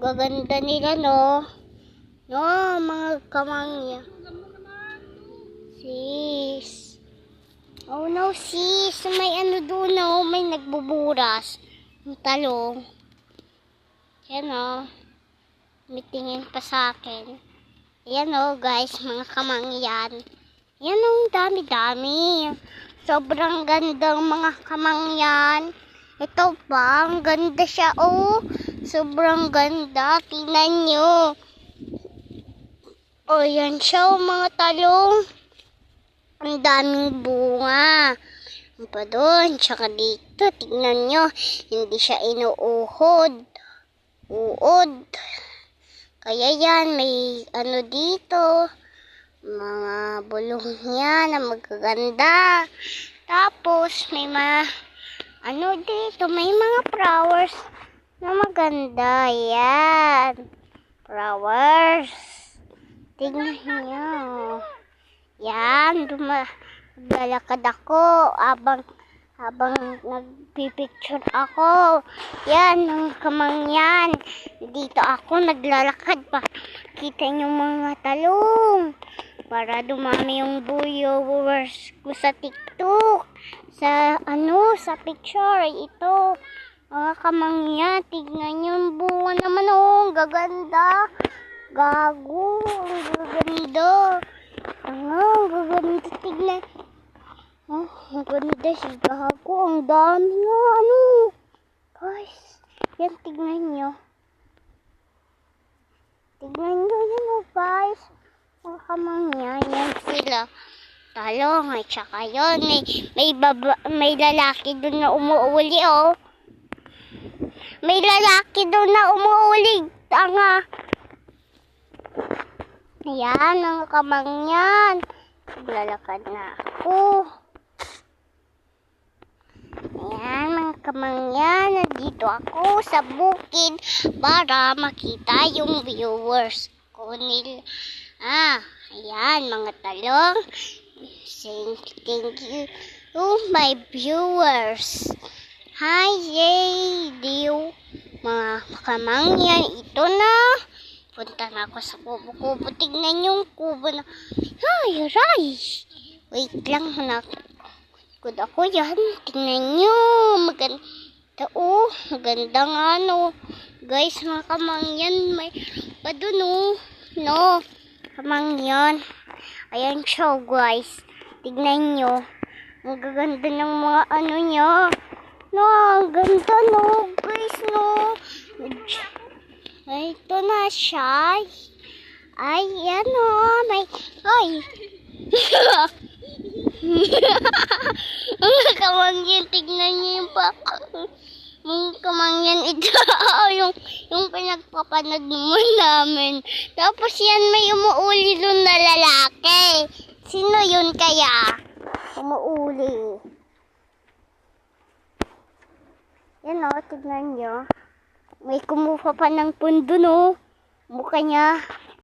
Gaganda nila, no? No, mga kamangya. Sis. Oh no, sis. May ano doon, no? May nagbuburas. Ang talong. Yan, oh. May tingin pa sa akin. Yan, oh, guys. Mga kamangyan. Yan, oh. Dami-dami. Sobrang gandang mga kamangyan. Ito pa, ang ganda siya, oh. Sobrang ganda. Tingnan nyo. O, yan siya, oh, mga talong. Ang daming bunga. Ang pa doon, tsaka dito, tingnan nyo. Hindi siya inuuhod. Uod. Kaya yan, may ano dito. Mga bulong yan na magaganda. Tapos, may mga ano dito, may mga flowers na maganda. Yan. Flowers. Tingnan nyo. Yan, duma lalakad ako habang habang nagpipicture ako. Yan, ng kamangyan. Dito ako naglalakad pa. Kita niyo mga talong. Para dumami yung viewers ko sa TikTok. Sa ano, sa picture. Ito. Mga kamangyan. Tignan yung bunga naman. Oh, gaganda. Gago. Ang gaganda. Tanga, ang gaganda tignan. Oh, ang ganda si Gago. Ang dami nga, ano. Guys, yan, tignan nyo. Tignan nyo yan, oh, guys. Mga kamangyan, yan sila. Talong, at saka yun. May, may, baba, may lalaki doon na umuuli, oh. May lalaki doon na umuuli. Tanga. Ayan, mga kamangyan. Lalakad na ako. Ayan, mga kamangyan. Nandito ako sa bukid para makita yung viewers ko nila. Ah, ayan, mga talong. Saying thank you to my viewers. Hi, radio. Mga kamangyan, ito na. Punta na ako sa kubo-kubo. Tignan yung kubo na. Ay, aray. Wait lang, anak. Good ako yan. Tingnan nyo. Maganda. Oh, maganda nga, no. Guys, mga kamangyan, may pa dun, oh. No, kamangyan. Ayan siya, guys. Tignan nyo. Ang gaganda ng mga ano niya. No, ganda, no. Guys, no. Ito na siya. Ay, yan o. May, ay. Mga kamangyan, tignan niyo yung pa. Mga kamangyan, ito yung, yung pinagpapanag naman namin. Tapos yan, may umuuli doon na lalaki. Sino yun kaya? Umuuli. Yan o, tignan nyo. May kumuha pa ng pundo, no? Mukha niya.